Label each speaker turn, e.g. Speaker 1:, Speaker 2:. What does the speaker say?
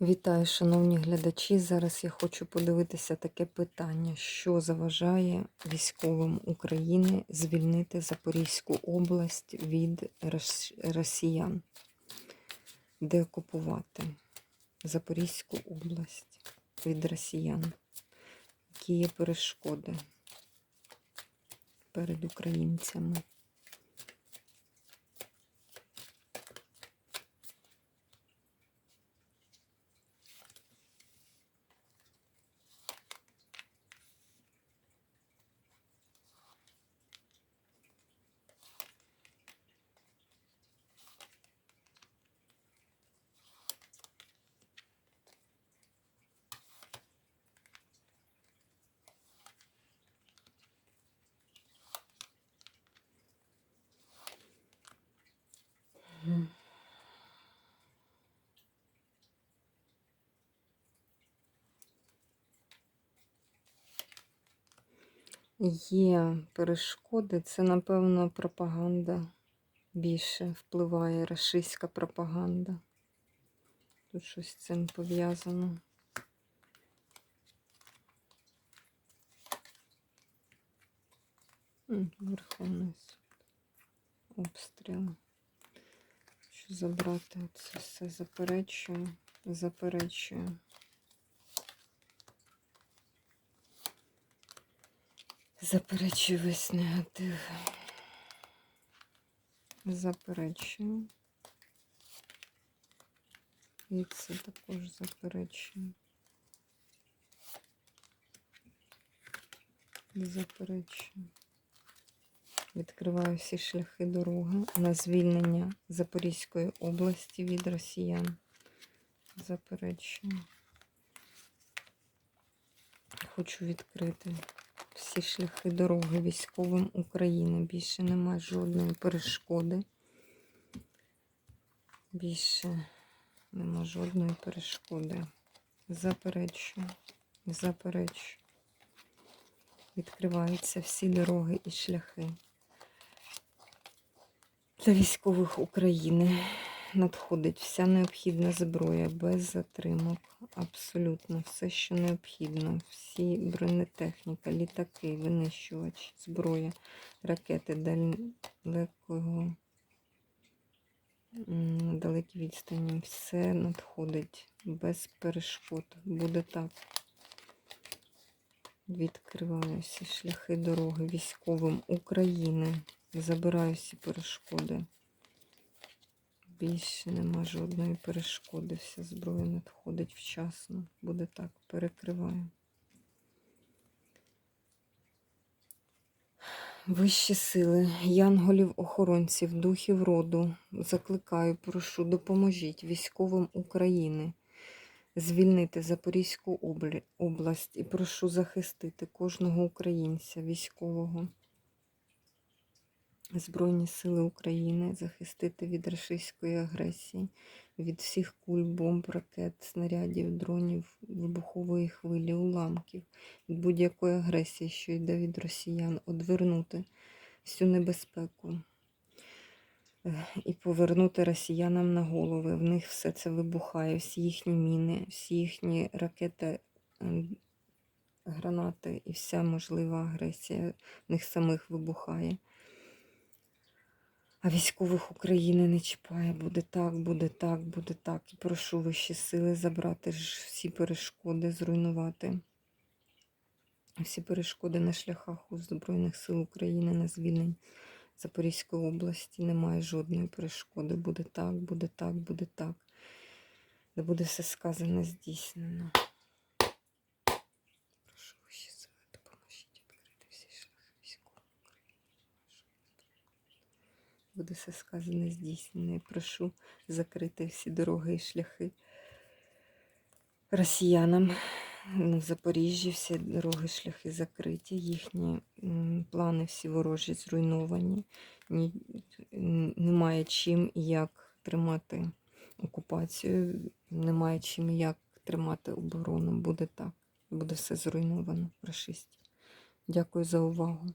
Speaker 1: Вітаю, шановні глядачі. Зараз я хочу подивитися таке питання, що заважає військовим України звільнити Запорізьку область від рос- росіян, деокупувати Запорізьку область від росіян. Які є перешкоди перед українцями? Є перешкоди, це, напевно, пропаганда більше впливає, рашистська пропаганда. Тут щось з цим пов'язано. Верховний суд. Обстріли. Що забрати це все заперечую, заперечую. Заперечую весь негатив. Заперечую. І це також заперечую. Заперечую. Відкриваю всі шляхи дороги на звільнення Запорізької області від росіян. Заперечую. Хочу відкрити всі шляхи дороги військовим України. Більше немає жодної перешкоди. Більше нема жодної перешкоди. Заперечую. Заперечую. Відкриваються всі дороги і шляхи. Для військових України надходить вся необхідна зброя без затримок. Абсолютно все, що необхідно. Всі бронетехніка, літаки, винищувачі, зброя, ракети далекого, далекій відстані. Все надходить без перешкод. Буде так. Відкриваю всі шляхи дороги військовим України. Забираю всі перешкоди. Більше нема жодної перешкоди. Вся зброя надходить вчасно. Буде так, перекриваю. Вищі сили, янголів-охоронців, духів роду, закликаю, прошу, допоможіть військовим України звільнити Запорізьку область і прошу захистити кожного українця військового. Збройні сили України захистити від рашистської агресії, від всіх куль, бомб, ракет, снарядів, дронів, вибухової хвилі, уламків, від будь-якої агресії, що йде від росіян, одвернути всю небезпеку е, і повернути росіянам на голови. В них все це вибухає, всі їхні міни, всі їхні ракети, ем, гранати і вся можлива агресія в них самих вибухає. А військових України не чіпає. Буде так, буде так, буде так. І прошу вищі сили забрати всі перешкоди, зруйнувати. Всі перешкоди на шляхах у Збройних сил України на звільнення Запорізької області. Немає жодної перешкоди. Буде так, буде так, буде так. Де буде все сказане, здійснено. Прошу вищі сили, допоможіть відкрити всі шляхи військової України. Буде все сказане, здійснено. І прошу закрити всі дороги і шляхи росіянам. В Запоріжжі всі дороги, шляхи закриті, їхні плани всі ворожі зруйновані. Ні, немає чим і як тримати окупацію, немає чим і як тримати оборону. Буде так. Буде все зруйновано, рашистів. Дякую за увагу.